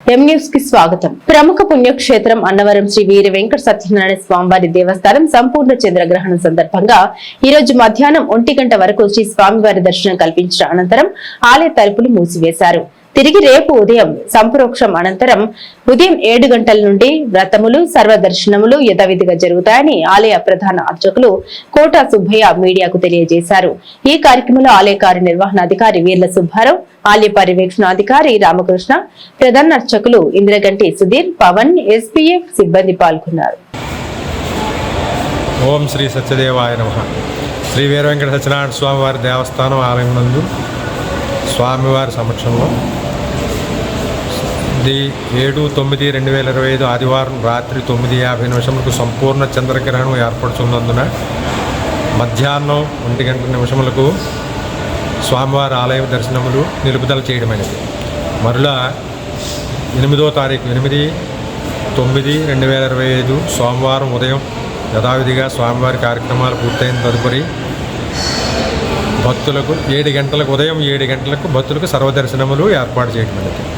కి స్వాగతం. ప్రముఖ పుణ్యక్షేత్రం అన్నవరం శ్రీ వీర వెంకట సత్యనారాయణ స్వామివారి దేవస్థానం సంపూర్ణ చంద్రగ్రహణం సందర్భంగా ఈ రోజు మధ్యాహ్నం ఒంటి గంట వరకు శ్రీ స్వామివారి దర్శనం కల్పించిన అనంతరం ఆలయ తలుపులు మూసివేశారు. తిరిగి రేపు ఉదయం సంప్రోక్షం అనంతరం ఉదయం ఏడు గంటల నుండి వ్రతములు సర్వదర్శనములు యథావిధిగా జరుగుతాయని ఆలయ ప్రధాన అర్చకులు కోటా సుబ్బయ్య మీడియాకు తెలియజేశారు. ఈ కార్యక్రమంలో ఆలయ కార్యనిర్వహణాధికారి వీర్ల సుబ్బారావు ఆలయ పర్యవేక్షణాధికారి రామకృష్ణ ప్రధాన అర్చకులు ఇంద్రగంటి సుధీర్ పవన్ ఎస్పీఎఫ్ సిబ్బంది పాల్గొన్నారు. ఓం శ్రీ సత్యదేవాయ నమ. శ్రీ వీరవెంకట సత్యనారాయణ స్వామివారి దేవస్థానం ఆలయం నందు స్వామివారి సమక్షంలో ది ఏడు తొమ్మిది రెండు వేల ఇరవై ఐదు ఆదివారం రాత్రి తొమ్మిది యాభై నిమిషములకు సంపూర్ణ చంద్రగ్రహణం ఏర్పడుతున్నందున మధ్యాహ్నం ఒంటి గంట నిమిషములకు స్వామివారి ఆలయ దర్శనములు నిలుపుదల చేయడమైనది. మరలా ఎనిమిదో తారీఖు ఎనిమిది తొమ్మిది రెండు వేల ఇరవై ఐదు సోమవారం ఉదయం యథావిధిగా స్వామివారి కార్యక్రమాలు పూర్తయిన తదుపరి భక్తులకు ఏడు గంటలకు ఉదయం ఏడు గంటలకు భక్తులకు సర్వదర్శనములు ఏర్పాటు చేయడమైనది.